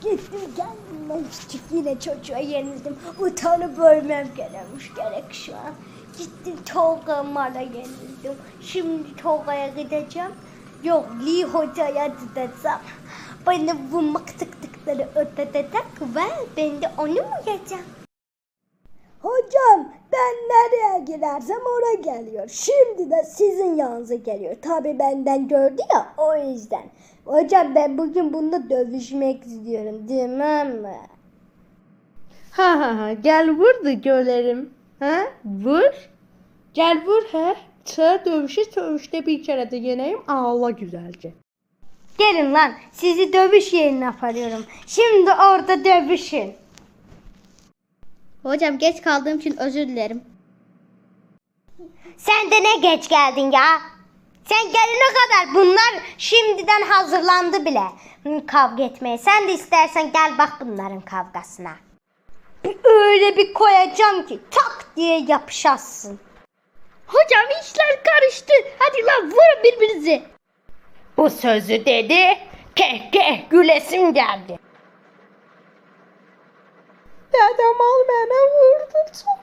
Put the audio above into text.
Gittim geldim ben küçük yine çocuğa yenildim. Utanıp ölmem gerekmiş gerek şu an. Gittim Tolga'mara yenildim. Şimdi Tolga'ya gideceğim. Yok Lee Hoca'ya gideceğim. Bana bu mıktıktıkları ödetecek ve ben de onu mu yiyeceğim? Nereye girersem oraya geliyor. Şimdi de sizin yanınıza geliyor. Tabi benden gördü ya o yüzden. Hocam ben bugün bununla dövüşmek istiyorum değil mi? Ha ha ha gel vur da görelim. Ha vur. Gel vur he. Sıra dövüşü dövüşte bir kere de yeneyim ağla güzelce. Gelin lan sizi dövüş yerine aparıyorum. Şimdi orada dövüşün. Hocam geç kaldığım için özür dilerim. Sen de ne geç geldin ya? Sen gelene kadar bunlar şimdiden hazırlandı bile kavga etmeye. Sen de istersen gel bak bunların kavgasına. Öyle bir koyacağım ki tak diye yapışasın. Hocam işler karıştı. Hadi lan vurun birbirinizi. Bu sözü dedi. Keh keh gülesim geldi. Dedem al bana vurdu çok güzel.